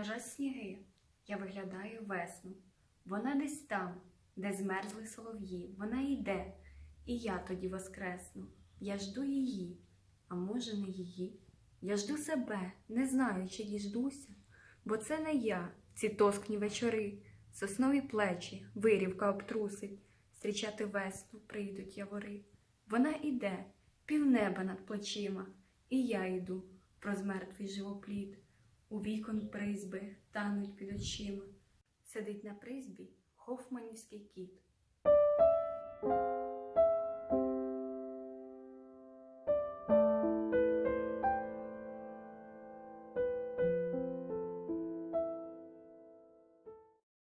Лежать сніги, я виглядаю весну. Вона десь там, де змерзли солов'ї. Вона йде, і я тоді воскресну. Я жду її, а може не її. Я жду себе, не знаю, чи діждуся, бо це не я, ці тоскні вечори, соснові плечі, вирівка обтрусить, зустрічати весну прийдуть явори. Вона іде, півнеба над плечима, і я йду про мертвий живоплід. У вікон призьби тануть під очима. Сидить на призьбі хофманівський кіт.